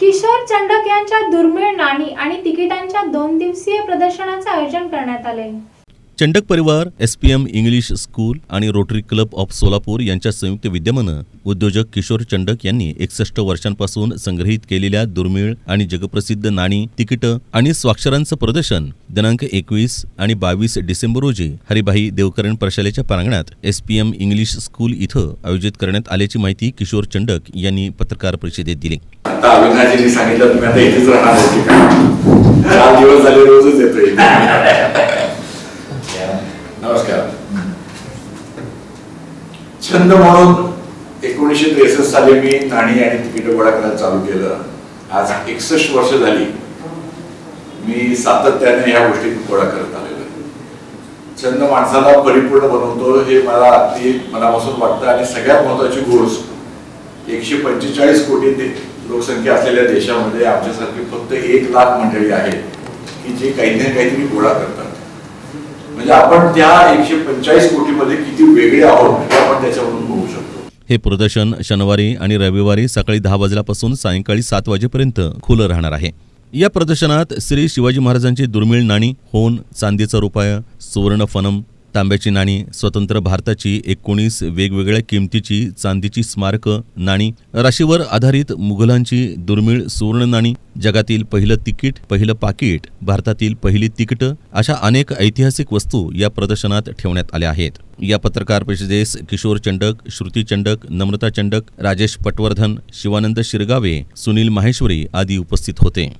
किशोर चंडक यांच्या दुर्मिळ नाणी आणि तिकिटांच्या दोन दिवसीय प्रदर्शनाचे आयोजन करण्यात आले. चंडक परिवार S P M English school आणि रोटरी क्लब ऑफ सोलापूर यांच्या संयुक्त विद्यमानं उद्योजक किशोर चंडक यांनी एकसष्ट वर्षांपासून संग्रहित केलेल्या दुर्मिळ आणि जगप्रसिद्ध नाणी तिकीटं आणि स्वाक्षरांचं प्रदर्शन दिनांक एकवीस आणि बावीस डिसेंबर रोजी हरिभाई देवकरण प्रशालेच्या प्रांगणात S P M English school इथं आयोजित करण्यात आल्याची माहिती किशोर चंडक यांनी पत्रकार परिषदेत दिली. आता अविनाशजींनी सांगितलं तुम्ही आता इथेच राहणार होती का चार दिवस झाले रोजच येतोय नमस्कार. छंद म्हणून एकोणीसशे त्रेसष्ट साली मी नाणी आणि तिकीट गोळा करायला चालू केलं. आज एकसष्ट वर्ष झाली मी सातत्याने ह्या गोष्टी गोळा करत आलेलो. छंद माणसाला परिपूर्ण बनवतो हे मला अगदी मनापासून वाटतं. आणि सगळ्यात महत्वाची गोष्ट एकशे पंचेचाळीस कोटी दे- लोकसंख्या असलेल्या देशामध्ये आमच्यासारखी फक्त एक लाख मंडळी आहेत की जे काही ना काहीतरी गोळा करतात. म्हणजे आपण त्या एकशे पंचाळीस कोटीमध्ये किती वेगळे आहोत हे आपण त्याच्यावरून बघू शकतो. हे प्रदर्शन शनिवारी आणि रविवारी सकाळी दहा वाजल्यापासून सायंकाळी सात वाजेपर्यंत खुलं राहणार आहे. या प्रदर्शनात श्री शिवाजी महाराजांची दुर्मिळ नाणी होन चांदीचा रुपया सुवर्ण फनम तांब्याची नाणी स्वतंत्र भारताची एकोणीस वेगवेगळ्या किमतीची चांदीची स्मारकं नाणी राशीवर आधारित मुघलांची दुर्मिळ सुवर्ण नाणी जगातील पहिलं तिकीट पहिलं पाकिट भारतातील पहिली तिकीटं अशा अनेक ऐतिहासिक वस्तू या प्रदर्शनात ठेवण्यात आल्या आहेत. या पत्रकार परिषदेस किशोर चंडक श्रुती चंडक नम्रता चंडक राजेश पटवर्धन शिवानंद शिरगावे सुनील माहेश्वरी आदी उपस्थित होते.